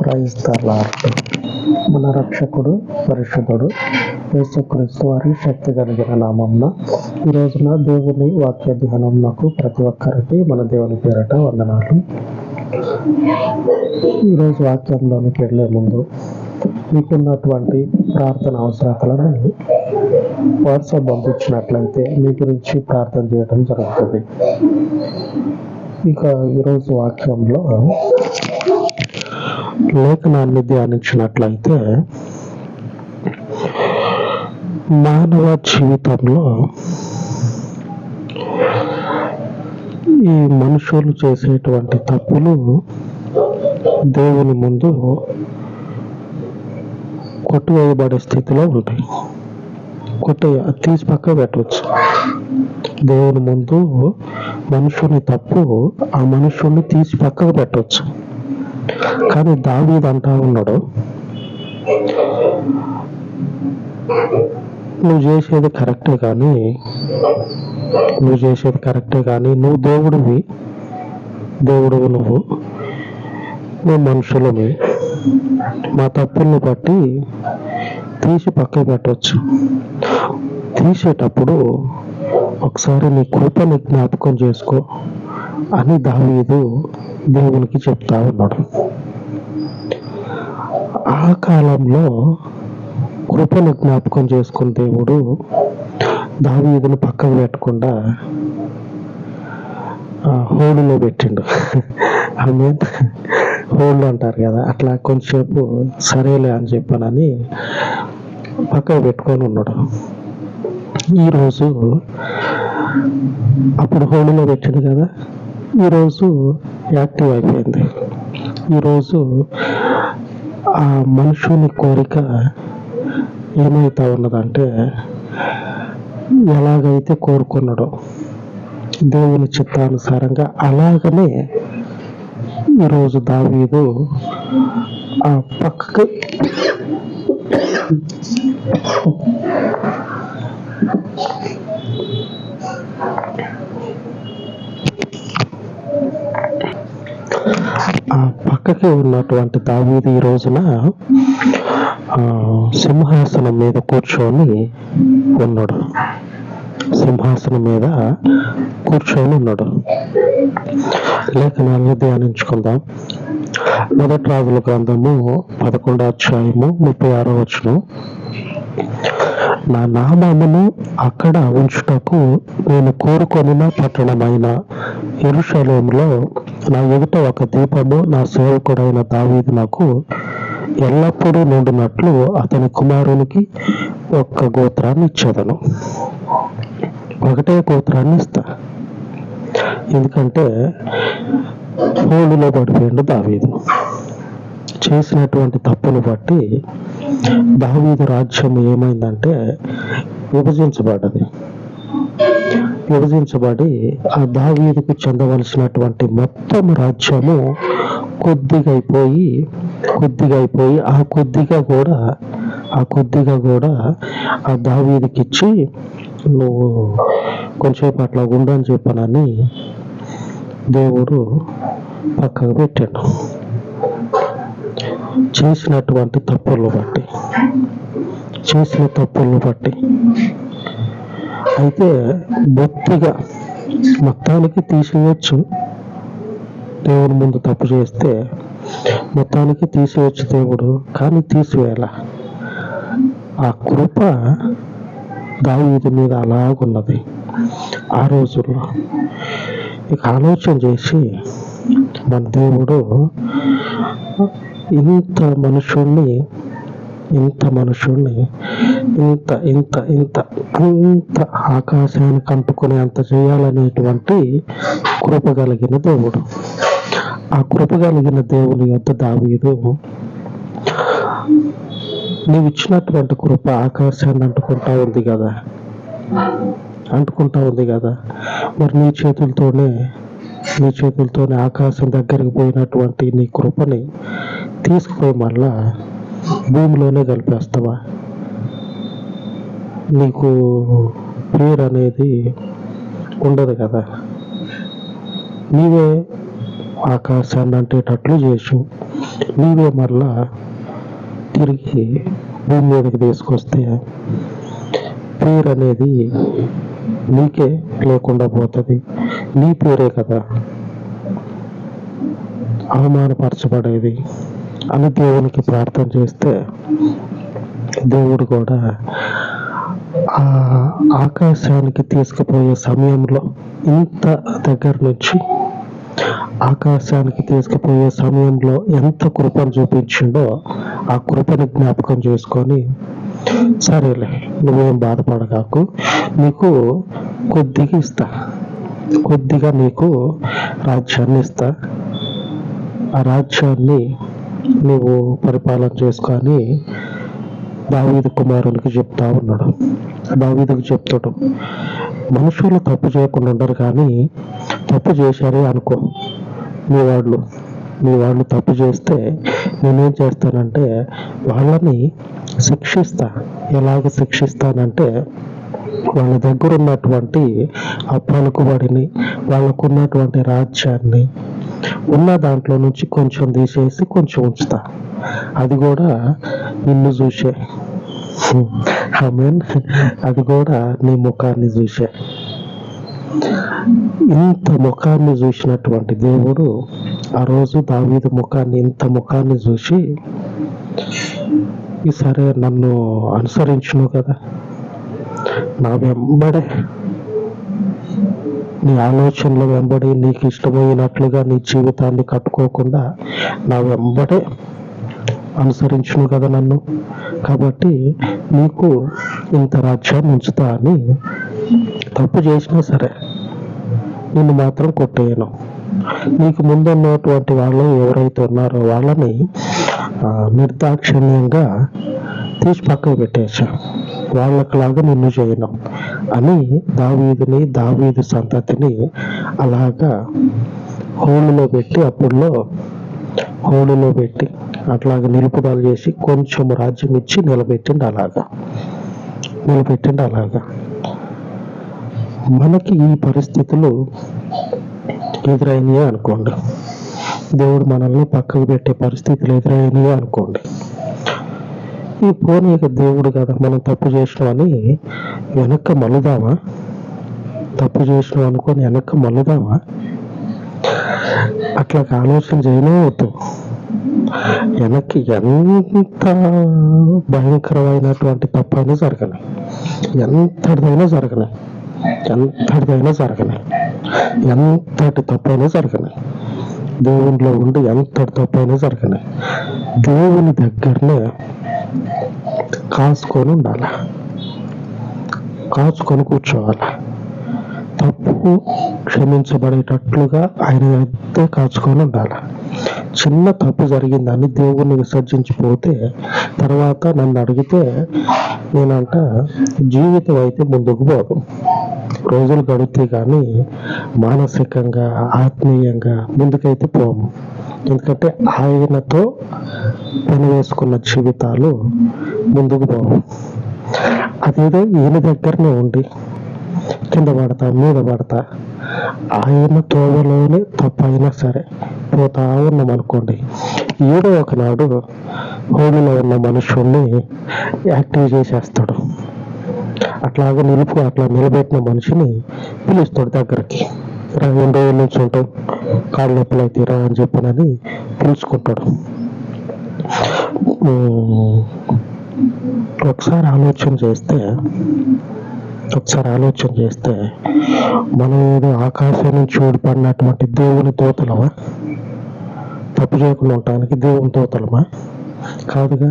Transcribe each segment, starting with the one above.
క్రైస్తలార్ట్ మన రక్షకుడు పరిశుద్ధుడు యేసుక్రీస్తు వారి శక్తి కలిగిన నామంన ఈ రోజున దేవుని వాక్య ధ్యానంకు ప్రతి ఒక్కరికి మన దేవుని పేరట వందనాలు. ఈరోజు వాక్యంలోనికి వెళ్ళే ముందు మీకున్నటువంటి ప్రార్థన అవసరాలను వాట్సాప్ పంపించినట్లయితే మీ గురించి ప్రార్థన చేయడం జరుగుతుంది. ఇక ఈరోజు వాక్యంలో లేఖనాన్ని ధ్యానించినట్లయితే మానవ జీవితంలో ఈ మనుషులు చేసేటువంటి తప్పులు దేవుని ముందు కొట్టువేయబడే స్థితిలో ఉంటాయి. కొట్టే తీసి పక్క పెట్టవచ్చు. దేవుని ముందు మనుషుని తప్పు ఆ మనుషుల్ని తీసి పక్కకు పెట్టవచ్చు. కానీ దావీద్ అంటా ఉన్నాడు నువ్వు చేసేది కరెక్టే కానీ నువ్వు చేసేది కరెక్టే కానీ నువ్వు దేవుడివి దేవుడు నువ్వు మేము మనుషులమే మా తప్పుల్ని బట్టి తీసి పక్క పెట్టవచ్చు తీసేటప్పుడు ఒకసారి నీ కృపని జ్ఞాపకం చేసుకో. అని దావీదు దేవునికి చెప్తా ఉన్నాడు. ఆ కాలంలో కృపను జ్ఞాపకం చేసుకున్న దేవుడు దావీదును పక్కకు పెట్టకుండా హోడులో పెట్టిండు. ఐ హోళ్ళు అంటారు కదా అట్లా కొంచెంసేపు సరేలే అని చెప్పానని పక్కకు పెట్టుకొని ఉన్నాడు. ఈరోజు అప్పుడు హోలీలో పెట్టిండు కదా ఈరోజు యాక్టివ్ అయిపోయింది. ఈరోజు ఆ మనుషుని కోరిక ఏమవుతా ఉన్నదంటే ఎలాగైతే కోరుకున్నాడో దేవుని చిత్తానుసారంగా అలాగనే ఈరోజు దావీదు ఆ పక్కకి ఆ పక్కకి ఉన్నటువంటి దావీది ఈ రోజున ఆ, సింహాసనం మీద కూర్చొని ఉన్నాడు. సింహాసనం మీద కూర్చొని ఉన్నాడు. లేఖనాలను ధ్యానించుకుందాం. మొదటి రాజుల గ్రంథము పదకొండో అధ్యాయము ముప్పై ఆరో వచ్చును నా నామమును అక్కడ ఉంచుటకు నేను కోరుకొనిన పట్టణమైన ఎరుషలేములో నా ఎదుట ఒక దీపము నా సేవకుడైన దావీదు నాకు ఎల్లప్పుడూ నుండినట్లు అతని కుమారునికి ఒక్క గోత్రాన్ని ఇచ్చేదను. ఒకటే గోత్రాన్ని ఇస్తా. ఎందుకంటే హోలులో పడిపోయిండు దావీదు. చేసినటువంటి తప్పును బట్టి దావీదు రాజ్యం ఏమైందంటే విభజించబడ్డది. విభజించబడి ఆ దావీదుకు చెందవలసినటువంటి మొత్తం రాజ్యము కొద్దిగా అయిపోయి కొద్దిగా అయిపోయి ఆ కొద్దిగా కూడా ఆ కొద్దిగా కూడా ఆ దావీదికి ఇచ్చి నువ్వు కొంచెంసేపు అట్లా ఉండని చెప్పనని దేవుడు పక్కకు పెట్టాడు. చేసినటువంటి తప్పులను బట్టి చేసిన తప్పులను బట్టి. అయితే బొత్తిగా మొత్తానికి తీసేయచ్చు. దేవుని ముందు తప్పు చేస్తే మొత్తానికి తీసేయచ్చు దేవుడు కానీ తీసివేయాల. ఆ కృప దావీది మీద అలాగున్నది. ఆ రోజుల్లో ఇక ఆలోచన చేసి మన దేవుడు ఇంత మనుషుల్ని ఇంత మనుషుల్ని ఇంత ఇంత ఇంత అంత ఆకాశాన్ని కంటుకునే అంత చేయాలనేటువంటి కృప కలిగిన దేవుడు. ఆ కృప కలిగిన దేవుని యొక్క దావీదు నీవు ఇచ్చినటువంటి కృప ఆకాశాన్ని అంటుకుంటా ఉంది కదా? అంటుకుంటా ఉంది కదా? మరి నీ చేతులతోనే నీ చేతులతోనే ఆకాశం దగ్గరికి పోయినటువంటి నీ కృపని తీసుకుపోయి మళ్ళా భూమిలోనే కలిపేస్తావా? నీకు పేరు అనేది ఉండదు కదా. నీవే ఆకాశాన్ని అంటేటట్లు చేసు. నీవే మళ్ళా తిరిగి భూమి మీదకి తీసుకొస్తే పేరు అనేది నీకే లేకుండా పోతుంది. నీ పేరే కదా. అవమానపరచబడేది. అని దేవునికి ప్రార్థన చేస్తే దేవుడు కూడా ఆ ఆకాశానికి తీసుకుపోయే సమయంలో ఇంత దగ్గర నుంచి ఆకాశానికి తీసుకుపోయే సమయంలో ఎంత కృపను చూపించిండో ఆ కృపను జ్ఞాపకం చేసుకొని సరేలే నువ్వేం బాధపడగాకు నీకు కొద్దిగా ఇస్తా. కొద్దిగా నీకు రాజ్యాన్ని ఇస్తా. ఆ రాజ్యాన్ని నువ్వు పరిపాలన చేసుకొని దావీదు కుమారునికి చెప్తా ఉన్నాడు. దావీదుకు చెప్తాడు మనుషులు తప్పు చేయకుండా ఉండరు కానీ తప్పు చేశారే అనుకో. మీ వాళ్ళు మీ వాళ్ళు తప్పు చేస్తే నేనేం చేస్తానంటే వాళ్ళని శిక్షిస్తా. ఎలాగ శిక్షిస్తానంటే వాళ్ళ దగ్గర ఉన్నటువంటి ఆ పలుకుబడిని వాళ్ళకున్నటువంటి రాజ్యాన్ని ఉన్న దాంట్లో నుంచి కొంచెం తీసేసి కొంచెం ఉంచుతా. అది కూడా నిన్ను చూసే. ఐ మీన్ అది కూడా నీ ముఖాన్ని చూసే. ఇంత ముఖాన్ని చూసినటువంటి దేవుడు ఆ రోజు దావీదు ముఖాన్ని ఇంత ముఖాన్ని చూసి ఈ సరే నన్ను అనుసరించును కదా. నా వెంబడే నీ ఆలోచనలు వెంబడి నీకు ఇష్టమైనట్లుగా నీ జీవితాన్ని కట్టుకోకుండా నా వెంబడే అనుసరించును కదా నన్ను. కాబట్టి నీకు ఇంత రాజ్యాన్ని ఉంచుతా అని తప్పు చేసినా సరే నిన్ను మాత్రం కొట్టేయను. నీకు ముందున్నటువంటి వాళ్ళు ఎవరైతే ఉన్నారో వాళ్ళని నిర్దాక్షిణ్యంగా తీసి పక్కకు పెట్టేశాను. వాళ్ళకులాగా నిన్ను చేయను. అని దావీదుని దావీదు సంతతిని అలాగా హోలులో పెట్టి అప్పుడులో హోలులో పెట్టి అట్లాగా నిలుపుదల చేసి కొంచెం రాజ్యం ఇచ్చి నిలబెట్టిండు అలాగా. నిలబెట్టిండు అలాగా. మనకి ఈ పరిస్థితులు ఎదురైనయే అనుకోండి. దేవుడు మనల్ని పక్కకు పెట్టే పరిస్థితులు ఎదురైనయే అనుకోండి. ఈ పోనీ యొక్క దేవుడు కదా మనం తప్పు చేసినామని వెనక్కి మలుదామా? తప్పు చేసినాం అనుకొని వెనక్కి మలుదామా? అట్లా ఆలోచన చేయనే వద్దు వెనక్కి ఎంత భయంకరమైనటువంటి తప్పైనా జరగని. ఎంతటిదైనా జరగని. ఎంతటిదైనా జరగని. ఎంతటి తప్పైనా జరగని. దేవునిలో ఉండి ఎంతటి తప్పైనా జరగని. దేవుని దగ్గరనే కాసుకొని ఉండాలి కాచుకొని కూర్చోవాలి? తప్పు క్షమించబడేటట్లుగా ఆయన అయితే కాచుకొని ఉండాలి చిన్న తప్పు జరిగిందని దేవుణ్ణి విసర్జించిపోతే తర్వాత నన్ను అడిగితే నేనంట జీవితం అయితే ముందుకు పోదు. రోజులు గడితే కానీ మానసికంగా ఆత్మీయంగా ముందుకైతే పోము. ఎందుకంటే ఆయనతో పని వేసుకున్న జీవితాలు ముందుకు పోవు. అదేదో ఈయన దగ్గరనే ఉండి కింద పడతా మీద పడతా ఆయన తోవలోనే తప్పైనా సరే పోతా ఉన్నాం అనుకోండి. ఏదో ఒకనాడు హోలీలో ఉన్న మనుషుల్ని యాక్టివ్ చేసేస్తాడు. అట్లాగే నిలుపు అట్లా నిలబెట్టిన మనిషిని పిలుస్తాడు దగ్గరికి. రా ఎన్ని రోజుల నుంచి ఉంటాం. కాళ్ళ నొప్పులు అయితే రా అని చెప్పనని పిలుచుకుంటాడు. ఒకసారి ఆలోచన చేస్తే ఒకసారి ఆలోచన చేస్తే మనం ఏదో ఆకాశం నుంచి ఊడిపడినటువంటి దేవుని తోతలమా తప్పు చేయకుండా ఉండటానికి దేవుని తోతలమా కాదుగా.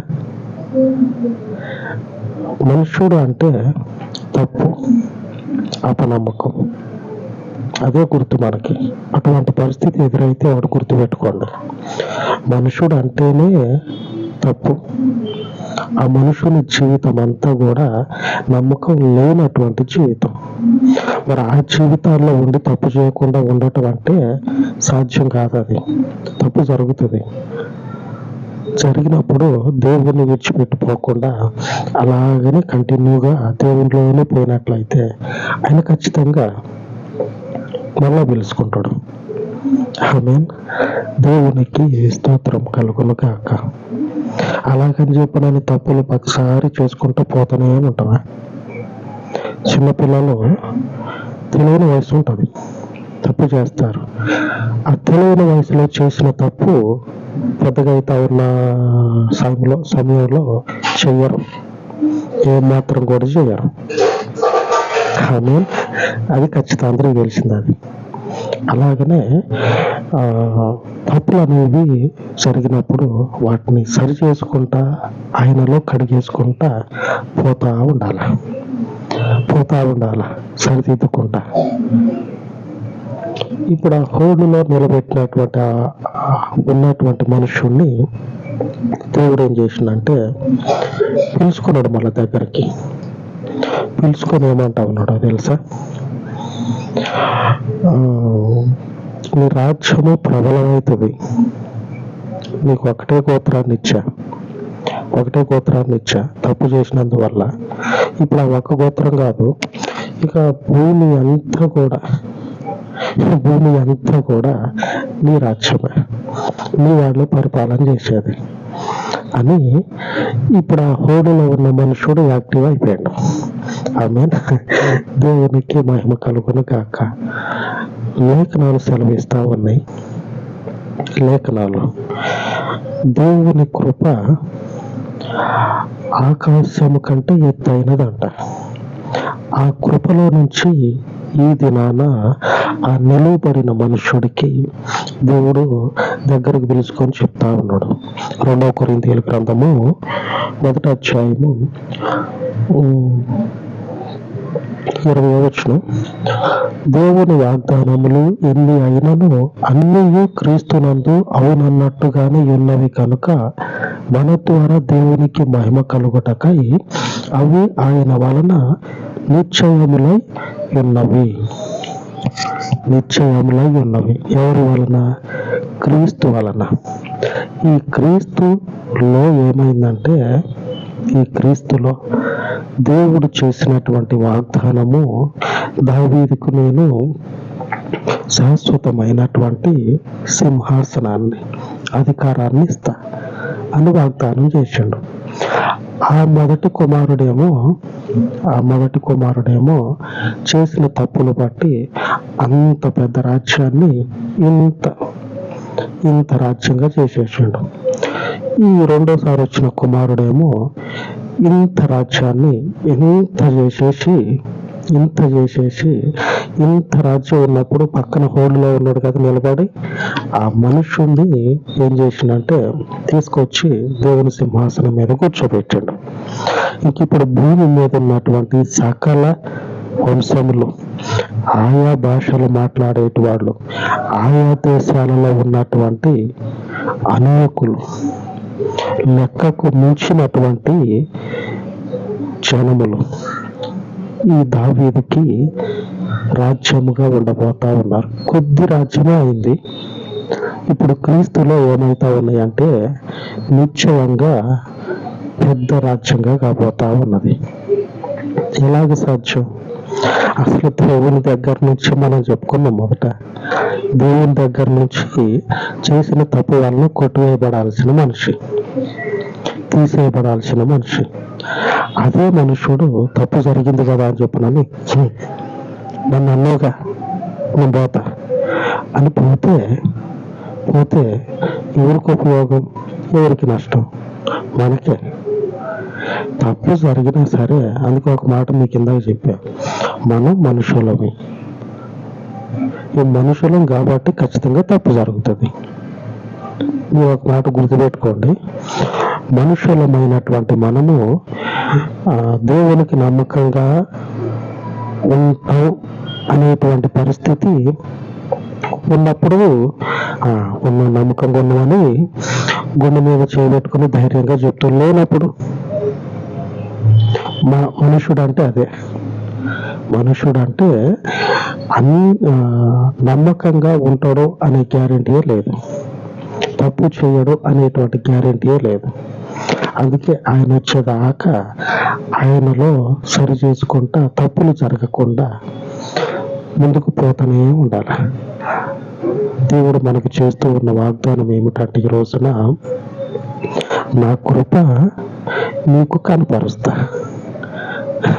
మనుషుడు అంటే తప్పు అపనమ్మకం. అదే గుర్తు మనకి. అటువంటి పరిస్థితి ఎదురైతే ఒకటి గుర్తు పెట్టుకోండి మనుషుడు అంటేనే తప్పు. ఆ మనుషుని జీవితం అంతా కూడా నమ్మకం లేనటువంటి జీవితం. మరి ఆ జీవితాల్లో ఉండి తప్పు చేయకుండా ఉండటం అంటే సాధ్యం కాదు అది. తప్పు జరుగుతుంది. జరిగినప్పుడు దేవుడిని విడిచిపెట్టిపోకుండా అలాగనే కంటిన్యూగా దేవునిలోనే పోయినట్లయితే ఆయన ఖచ్చితంగా మళ్ళా పిలుచుకుంటాడు. ఆమెన్. దేవునికి స్తోత్రం కలుగును కాక అలాగని చెప్పి నేను తప్పులు ప్రతిసారి చేసుకుంటూ పోతూనే ఉంటావా? చిన్నపిల్లలు తెలియని వయసు ఉంటుంది. తప్పు చేస్తారు. ఆ తెలియని వయసులో చేసిన తప్పు పెద్దగా అయితే ఉన్న సమయంలో సమయంలో చెయ్యరు. ఏమాత్రం కూడా చేయరు కానీ అది ఖచ్చితంగా అందరూ తెలిసింది అది అలాగనే ఆ, తప్పులు అనేవి జరిగినప్పుడు వాటిని సరి చేసుకుంటా ఆయనలో కడిగేసుకుంటా పోతా ఉండాల. పోతా ఉండాల సరిదిద్దుకుంటా. ఇప్పుడు ఆ హోడులో నిలబెట్టినటువంటి ఉన్నటువంటి మనుషుణ్ణి దేవుడు ఏం చేసిండంటే పిలుచుకున్నాడు మళ్ళీ దగ్గరికి. పిలుచుకొని ఏమంటా ఉన్నాడో తెలుసా? నీ రాజ్యము ప్రబలమవుతుంది నీకు ఒకటే గోత్రాన్ని ఇచ్చా ఒకటే గోత్రాన్ని ఇచ్చా తప్పు చేసినందువల్ల. ఇప్పుడు ఆ ఒక్క గోత్రం కాదు ఇక భూమి అంతా కూడా భూమి అంతా కూడా నీ రాజ్యమే. నీ వాళ్ళు పరిపాలన చేసేది. అని ఇప్పుడు ఆ హోడులో ఉన్న మనుషుడు యాక్టివ్ అయిపోయాడు. ఆమె దేవునికి మహిమ కలుగును కాక లేఖనాలు సెలవిస్తా ఉన్నాయి. లేఖనాలు. దేవుని కృప ఆకాశము కంటే ఎత్తైనదంట. ఆ కృపలో నుంచి ఈ దినాన ఆ నిలువబడిన మనుషుడికి దేవుడు దగ్గరకు పిలుచుకొని చెప్తా ఉన్నాడు. రెండవ కొరింతీయుల గ్రంథము మొదటి అధ్యాయము ఇరవై వచ్చును దేవుని వాగ్దానములు ఎన్ని అయినను అన్నీ క్రీస్తునందు అవునన్నట్టుగానే ఉన్నవి కనుక మన ద్వారా దేవునికి మహిమ కలుగుటకై అవి ఆయన వలన నిశ్చయములై ఉన్నవి. నిశ్చయములై ఉన్నవి. ఎవరి వలన? క్రీస్తు వలన. ఈ క్రీస్తులో ఏమైందంటే ఈ క్రీస్తులో దేవుడు చేసినటువంటి వాగ్దానము దావీదుకు నేను శాశ్వతమైనటువంటి సింహాసనాన్ని అధికారాన్ని ఇస్తా అని వాగ్దానం చేసిండు. ఆ మొదటి కుమారుడేమో ఆ మొదటి కుమారుడేమో చేసిన తప్పులు బట్టి అంత పెద్ద రాజ్యాన్ని ఇంత ఇంత రాజ్యంగా చేసేసిండు. ఈ రెండోసారి వచ్చిన కుమారుడేమో ఇంత రాజ్యాన్ని ఇంత చేసేసి ఇంత చేసేసి ఇంత రాజ్యం ఉన్నప్పుడు పక్కన హోల్డ్లో ఉన్నాడు కదా నిలబడి ఆ మనుషుణ్ణి ఏం చేసిండంటే తీసుకొచ్చి దేవుని సింహాసనం మీద కూర్చోబెట్టాడు. ఇంక ఇప్పుడు భూమి మీద ఉన్నటువంటి సకల వంశములు ఆయా భాషలు మాట్లాడేటి వాళ్ళు ఆయా దేశాలలో ఉన్నటువంటి అనేకులు లెక్కకు మించినటువంటి జనములు ఈ దావీదికి రాజ్యముగా ఉండబోతా ఉన్నారు. కొద్ది రాజ్యమే అయింది. ఇప్పుడు క్రీస్తులో ఏమవుతా ఉన్నాయంటే నిశ్చయంగా పెద్ద రాజ్యంగా కాబోతా ఉన్నది. ఎలాగ సాధ్యం? అసలు దేవుని దగ్గర నుంచి మనం చెప్పుకున్నాం మొదట. దేవుని దగ్గర నుంచి చేసిన తప్పు వలన కొట్టువేయబడాల్సిన మనిషి. తీసేయబడాల్సిన మనిషి. అదే మనుషుడు తప్పు జరిగింది కదా అని చెప్పినని నన్ను అన్నోగా నేను పోతా అని పోతే పోతే ఎవరికి ఉపయోగం? ఎవరికి నష్టం? మనకే. తప్పు జరిగినా సరే అందుకు ఒక మాట మీకు ఇందాక చెప్పా. మనం మనుషులమే. మనుషులం కాబట్టి ఖచ్చితంగా తప్పు జరుగుతుంది. మీరు ఒక మాట గుర్తుపెట్టుకోండి. మనుషులమైనటువంటి మనము దేవునికి నమ్మకంగా ఉంటాం అనేటువంటి పరిస్థితి ఉన్నప్పుడు ఆ, ఉన్న నమ్మకంగా ఉన్నామని గుండె మీద చేయబెట్టుకుని ధైర్యంగా చెప్తూ లేనప్పుడు మా మనుషుడు అంటే అదే. మనుషుడు అంటే అన్ నమ్మకంగా ఉంటాడు అనే గ్యారంటీ లేదు. తప్పు చేయడు అనేటువంటి గ్యారంటీ లేదు. అందుకే ఆయన వచ్చేదాకా ఆయనలో సరి చేసుకుంటా తప్పులు జరగకుండా ముందుకు పోతూనే ఉండాలి. దేవుడు మనకు చేస్తూ ఉన్న వాగ్దానం ఏమిటంటే ఈ రోజున నా కృప నీకు కనపరుస్తా.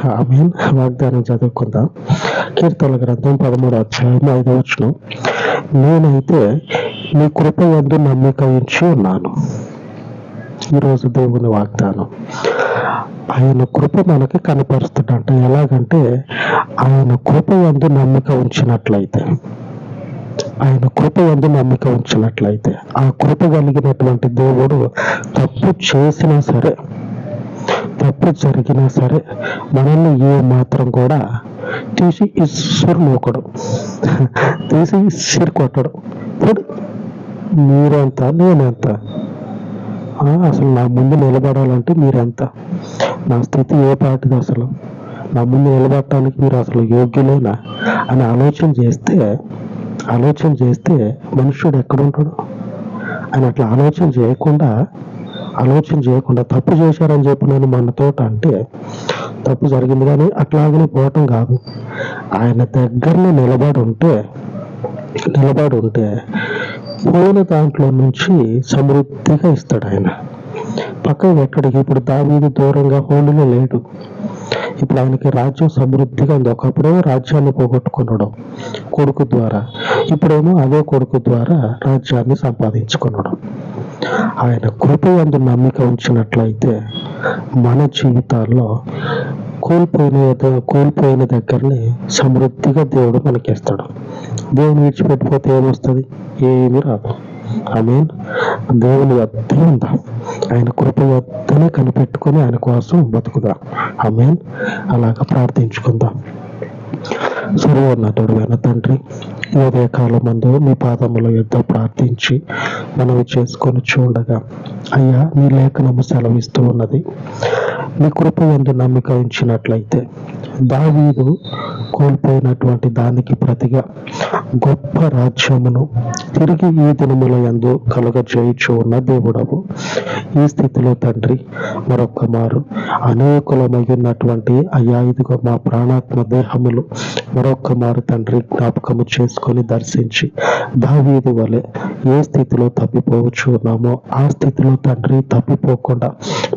ఆమె వాగ్దానం చదువుకుందాం. కీర్తన గ్రంథం పదమూడు అధ్యాయం ఐదు వచ్చిన నేనైతే నీ కృప ఎందు నమ్మిక ఉంచి ఉన్నాను. ఈరోజు దేవుని వాగ్దానం. ఆయన కృప మనకి కనపరుస్తుందంట ఎలాగంటే ఆయన కృప ఎందు నమ్మిక ఉంచినట్లయితే. ఆయన కృప ఎందు నమ్మిక ఉంచినట్లయితే. ఆ కృప కలిగినటువంటి దేవుడు తప్పు చేసినా సరే తప్పు జరిగినా సరే మనల్ని ఏ మాత్రం కూడా తీసి ఇసురు నూకడు. తీసి ఇసురు కొట్టడు. ఇప్పుడు మీరెంత నేనెంత? అసలు నా ముందు నిలబడాలంటే మీరెంత? నా స్థితి ఏ పాటిది అసలు? నా ముందు నిలబడటానికి మీరు అసలు యోగ్యులేనా? అని ఆలోచన చేస్తే ఆలోచన చేస్తే మనుషుడు ఎక్కడుంటాడు? అని అట్లా ఆలోచన చేయకుండా ఆలోచన చేయకుండా తప్పు చేశారని చెప్పి నేను మనతోట అంటే తప్పు జరిగింది కానీ అట్లాగనే పోవటం కాదు. ఆయన దగ్గరనే నిలబడి ఉంటే నిలబడి ఉంటే పోయిన దాంట్లో నుంచి సమృద్ధిగా ఇస్తాడు ఆయన. పక్కన ఎక్కడికి ఇప్పుడు దావీది దూరంగా హోలీలో లేడు. ఇప్పుడు ఆయనకి రాజ్యం సమృద్ధిగా ఉంది. ఒకప్పుడు రాజ్యాన్ని పోగొట్టుకున్నాడు కొడుకు ద్వారా. ఇప్పుడేమో అదే కొడుకు ద్వారా రాజ్యాన్ని సంపాదించుకున్నాడు. ఆయన కృప యందు నమ్మిక ఉంచినట్లయితే మన జీవితాల్లో కోల్పోయిన కోల్పోయిన దగ్గరనే సమృద్ధిగా దేవుడు మనకిస్తాడు దేవుని విడిచిపెట్టిపోతే ఏమొస్తుంది? ఏమీ రాదు. ఆమె దేవుని వద్దే ఉందా ఆయన కృప వద్దనే కనిపెట్టుకొని ఆయన కోసం బతుకుదాం మీన్ అలాగ ప్రార్థించుకుందాం. సర్వోన్నతుడు తండ్రి ఉదయకాలం కాలం మందు మీ పాదముల యుద్ధ ప్రార్థించి మనవి చేసుకొని చూడగా అయ్యా నీ లేఖనము సెలవిస్తూ ఉన్నది. నీ కృప ఎందు నమ్మిక ఉంచినట్లయితే దావీదు కోల్పోయినటువంటి దానికి ప్రతిగా గొప్ప రాజ్యమును తిరిగి ఈ దినముల యందు కలుగజేయుచు ఉన్న దేవుడవు. ఈ స్థితిలో తండ్రి మరొక్క మారు అనేకులమై ఉన్నటువంటి అయ్యా ఇదిగో మా ప్రాణాత్మ దేహములు మరొక్క మారు తండ్రి జ్ఞాపకము చేసుకొని దర్శించి దావీది వలె ఏ స్థితిలో తప్పిపోవచ్చు ఉన్నామో ఆ స్థితిలో తండ్రి తప్పిపోకుండా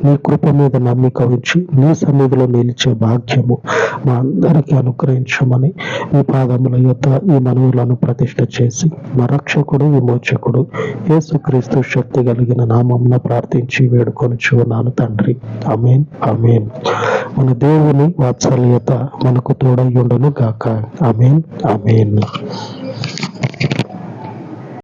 నీ కృప మీద నమ్మిక ఉంచి నీ సన్నిధిలో నిలిచే భాగ్యము మా అందరికీ అనుగ్రహించమని మీ పాదముల యొక్క ఈ మనవులను ప్రతిష్ట చేసి మా రక్షకుడు విమోచకుడు యేసుక్రీస్తు శక్తి కలిగిన నామంన ప్రార్థించి వేడుకొని చూన్నాను తండ్రి. అమేన్ అమేన్ మన దేవుని వాత్సల్యత మనకు తోడయ్యుండను గాక అమేన్ అమేన్